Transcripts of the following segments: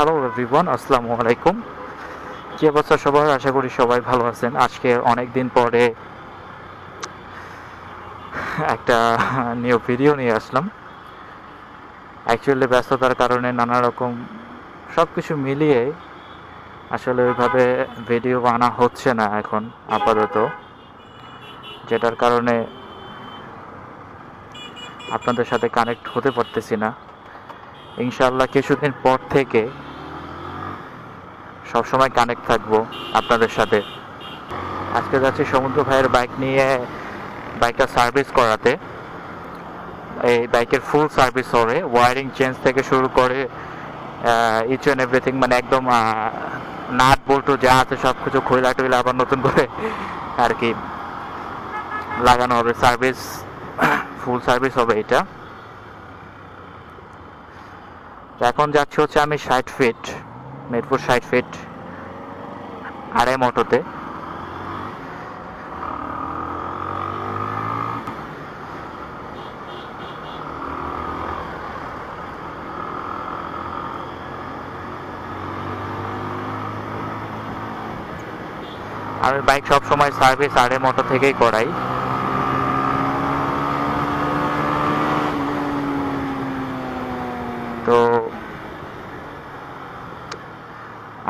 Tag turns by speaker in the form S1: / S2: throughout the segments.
S1: Hello everyone আসসালামু আলাইকুম কি অবস্থা সবার? আশা করি সবাই ভালো আছেন। আজকে অনেক দিন পরে একটা নিউ ভিডিও নিয়ে আসলাম। অ্যাকচুয়ালি ব্যস্ততার কারণে নানা রকম সব কিছু মিলিয়ে আসলে ওইভাবে ভিডিও আনা হচ্ছে না এখন, আপাতত। যেটার কারণে আপনাদের সাথে কানেক্ট হতে পারতেছি না। ইনশাল্লাহ কিছুদিন পর থেকে সবসময় কানেক্ট থাকব আপনাদের সাথে। আজকে যাচ্ছি সমুদ্র ভাইয়ের বাইক নিয়ে বাইকটা সার্ভিস করাতে। এই বাইকের ফুল সার্ভিস হবে ওয়ারিং চেঞ্জ থেকে শুরু করে ইচ অ্যান্ড এভরিথিং মানে একদম নাট বল্টু যা আছে সব কিছু খৈলা টইলা আবার নতুন করে আর কি লাগানো হবে। সার্ভিস ফুল সার্ভিস হবে এটা। এখন যাচ্ছি হচ্ছে আমি ষাট ফিট মিরপুর ষাট ফিট আড়াই মোটোতে। আমি বাইক সব সময় সার্ভিস আড়াই মোটো থেকেই করাই। তো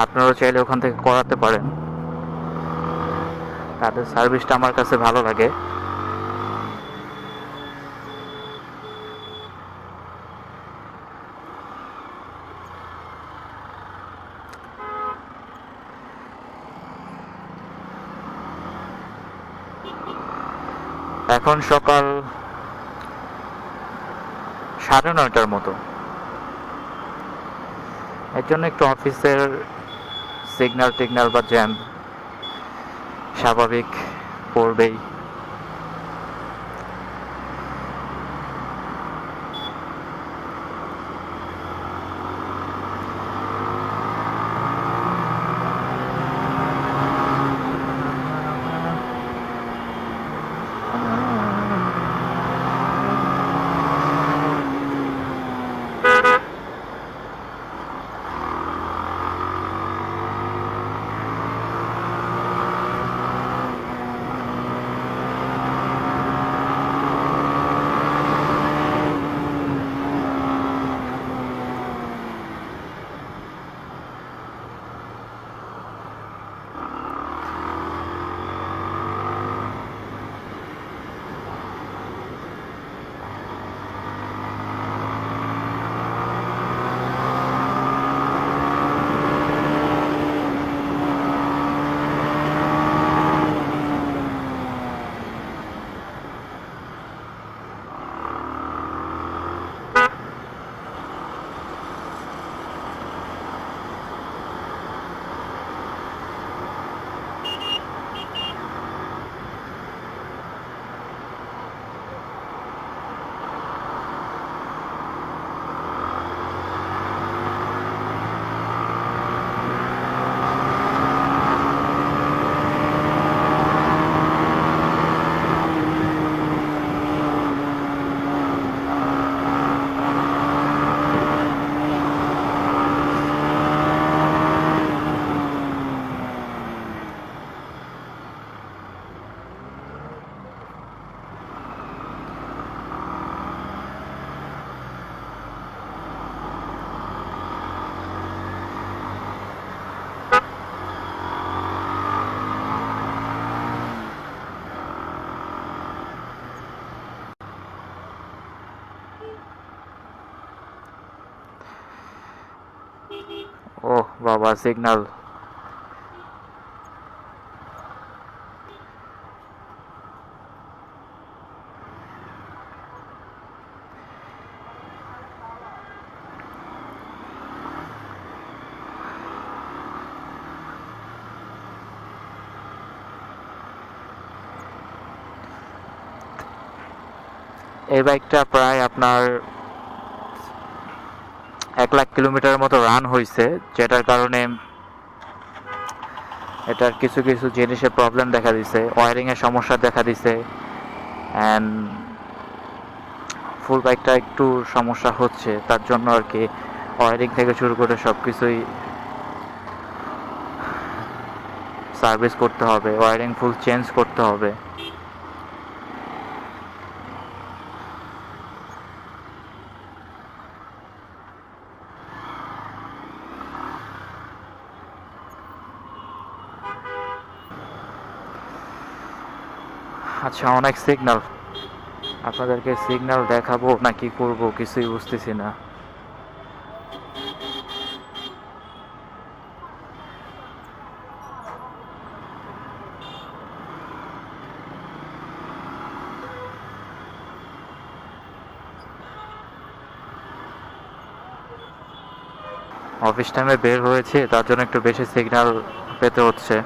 S1: আপনারাও চাইলে ওখান থেকে করাতে পারেন। তাদের সার্ভিসটা আমার কাছে ভালো লাগে। এখন সকাল সাড়ে নয়টার মতো। এর জন্য একটু অফিসের সিগন্যাল টিগনাল বা জ্যাম স্বাভাবিক পড়বেই ওহ বাবা সিগন্যাল এই বাইকটা প্রায় আপনার এক লাখ কিলোমিটার মতো রান হয়েছে যেটার কারণে এটার কিছু কিছু জিনিসের প্রবলেম দেখা দিছে ওয়ারিংয়ের সমস্যা দেখা দিছে অ্যান্ড ফুল বাইকটা একটু সমস্যা হচ্ছে, তার জন্য আর কি ওয়ারিং থেকে শুরু করে সব কিছুই সার্ভিস করতে হবে ওয়ারিং ফুল চেঞ্জ করতে হবে। আচ্ছা অনেক সিগনাল আপনাদেরকে সিগন্যাল দেখাবো না কি করব, কিছুই বুঝতেছি না। অফিস টাইমে বের হয়েছে, তার জন্য একটু বেশি সিগন্যাল পেতে হচ্ছে।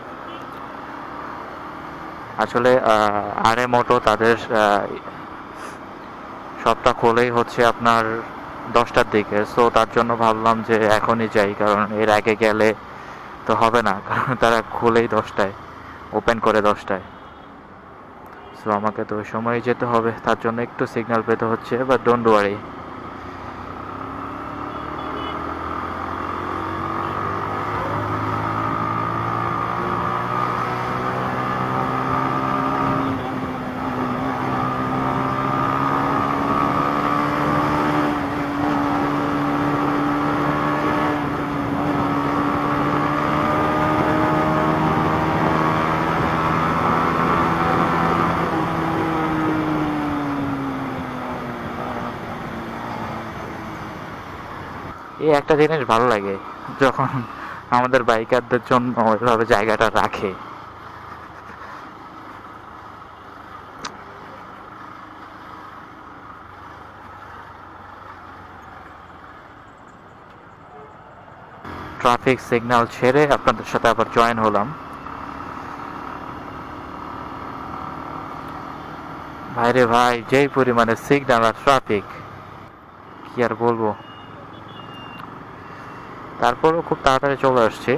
S1: আসলে আর এম অটো তাদের সবটা খোলেই হচ্ছে আপনার দশটার দিকে। সো তার জন্য ভাবলাম যে এখনই যাই, কারণ এর আগে গেলে তো হবে না, কারণ তারা খুলেই দশটায় ওপেন করে দশটায়। সো আমাকে তো ওই সময় যেতে হবে, তার জন্য একটু সিগন্যাল পেতে হচ্ছে বাট ডোন্ট ওয়ারি এই একটা জিনিস ভালো লাগে, যখন আমাদের বাইকারদের জন্য এভাবে জায়গাটা রাখে। ট্রাফিক সিগন্যাল ছেড়ে আপনাদের সাথে আবার জয়েন হলাম। ভাইরে ভাই, যেই পরিমাণে সিগন্যাল আর ট্রাফিক কি আর বলব? তারপরেও খুব তাড়াতাড়ি চলে আসছি।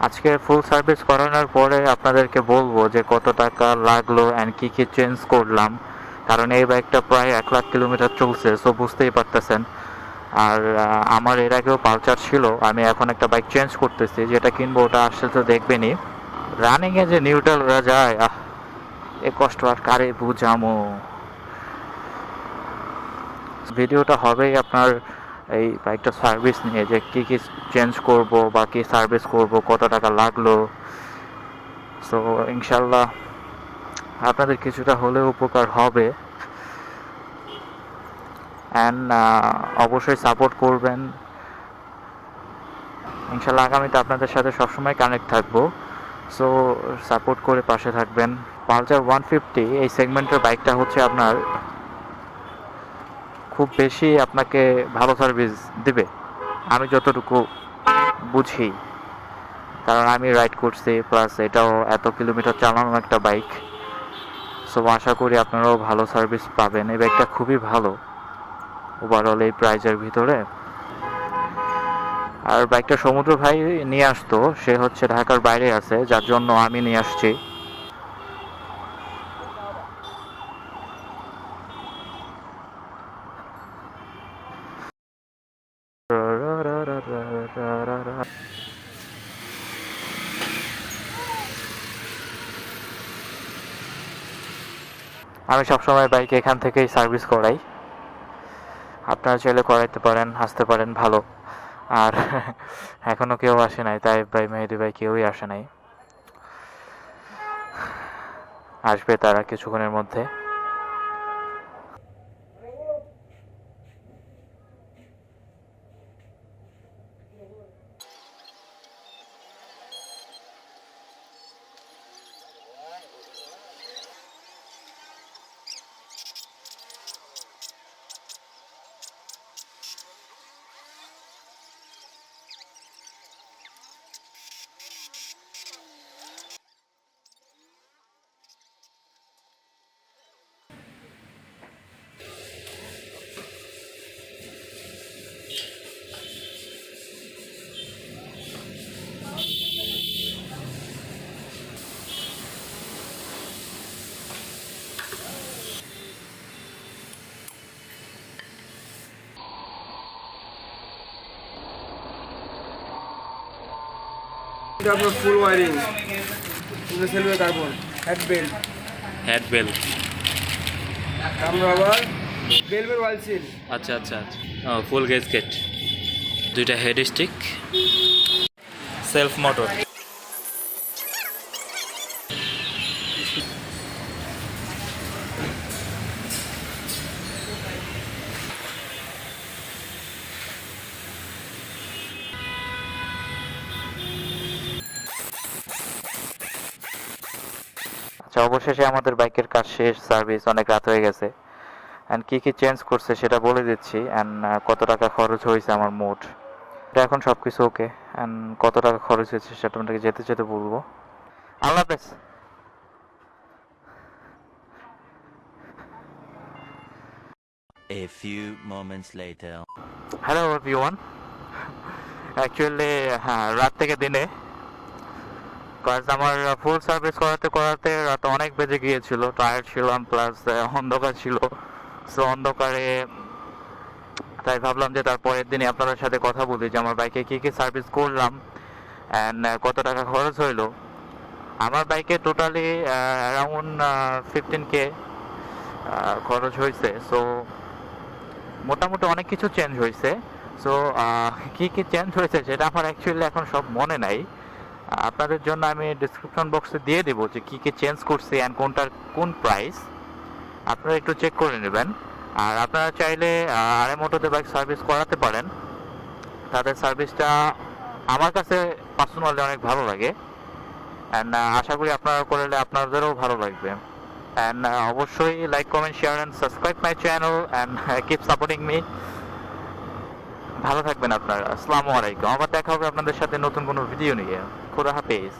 S1: আজকে ফুল সার্ভিস করানোর পরে আপনাদেরকে বলব যে কত টাকা লাগল অ্যান্ড কী কী চেঞ্জ করলাম। কারণ এই বাইকটা প্রায় এক লাখ কিলোমিটার চলছে সো বুঝতেই পারতেছেন। আর আমার এর আগেও পালচার ছিল, আমি এখন একটা বাইক চেঞ্জ করতেছি, যেটা কিনবো ওটা আসলে তো দেখবেনই। রানিংয়ে যে নিউট্রাল ওরা যায়, আহ, এ কষ্ট আর কারে বুঝামো। ভিডিওটা হবেই আপনার এই বাইকটা সার্ভিস নিয়ে যে কী কী চেঞ্জ করব বা কী সার্ভিস করব, কত টাকা লাগল। সো ইনশাল্লাহ আপনাদের কিছুটা হলেও উপকার হবে। অ্যান্ড অবশ্যই সাপোর্ট করবেন। ইনশাল্লাহ আগামীতে আপনাদের সাথে সবসময় কানেক্ট থাকব। সো সাপোর্ট করে পাশে থাকবেন। পালচার ওয়ান ফিফটি এই সেগমেন্টের বাইকটা হচ্ছে আপনার খুব বেশি আপনাকে ভালো সার্ভিস দিবে। আমি যতটুকু বুঝি। কারণ আমি রাইড করছি প্লাস এটাও এত কিলোমিটার চালানো একটা বাইক সো আশা করি আপনারাও ভালো সার্ভিস পাবেন। এই বাইকটা খুবই ভালো। ওভারঅল এই প্রাইজের ভিতরে। আর বাইকটা সমুদ্র ভাই নিয়ে আসতো। সে হচ্ছে ঢাকার বাইরে আছে, যার জন্য আমি নিয়ে আসছি। আমি সবসময় বাইক এখান থেকেই সার্ভিস করাই। আপনারা চাইলে করাইতে পারেন আসতে পারেন, ভালো। আর এখনও কেউ আসে নাই, তাই ভাই মেহেদি ভাই কেউই আসে নাই। আসবে তারা কিছুক্ষণের মধ্যে।
S2: এটা আপনার full wiring সেলুয়ে carbon head belt
S1: head belt
S2: আমরা আবার বেলভের ওয়াইল সিল
S1: আচ্ছা আচ্ছা আচ্ছা। ফুল গেজকেট দুইটা হেড স্টিক সেলফ মোটর আচ্ছা অবশেষে আমাদের বাইকের কাজ শেষ সার্ভিস অনেক রাত হয়ে গেছে। অ্যান্ড কী কী চেঞ্জ করছে সেটা বলে দিচ্ছি। অ্যান্ড কত টাকা খরচ হয়েছে আমার মোট? এটা এখন সব কিছু ওকে অ্যান্ড কত টাকা খরচ হয়েছে সেটা আপনাকে যেতে যেতে বলব। আল্লাহ হাফেজ।
S3: A few moments later.
S1: Hello everyone actually হ্যাঁ রাত থেকে দিনে। কাজ আমার ফুল সার্ভিস করাতে করাতে রাত অনেক বেজে গিয়েছিল। টায়ার্ড ছিলাম প্লাস অন্ধকার ছিল। সো অন্ধকারে, তাই ভাবলাম যে তার পরের দিনে আপনাদের সাথে কথা বলি, যে আমার বাইকে কী কী সার্ভিস করলাম অ্যান্ড কত টাকা খরচ হইল। আমার বাইকে টোটালি অ্যারাউন্ড ফিফটিন কে খরচ হয়েছে সো মোটামুটি অনেক কিছু চেঞ্জ হয়েছে সো কী কী চেঞ্জ হয়েছে সেটা আমার অ্যাকচুয়ালি এখন সব মনে নাই। আপনাদের জন্য আমি ডিসক্রিপশন বক্সে দিয়ে দেবো যে কী কী চেঞ্জ করছি অ্যান্ড কোনটার কোন প্রাইস আপনারা একটু চেক করে নেবেন। আর আপনারা চাইলে আর এম বাইক সার্ভিস করাতে পারেন। তাদের সার্ভিসটা আমার কাছে পার্সোনালি অনেক ভালো লাগে। অ্যান্ড আশা করি আপনারা করলে আপনাদেরও ভালো লাগবে। অ্যান্ড অবশ্যই like comment share and subscribe my channel and keep supporting me ভালো থাকবেন আপনারা। আসসালামু আলাইকুম। আবার দেখা হবে আপনাদের সাথে নতুন কোনো ভিডিও নিয়ে। খোদা হাফেজ।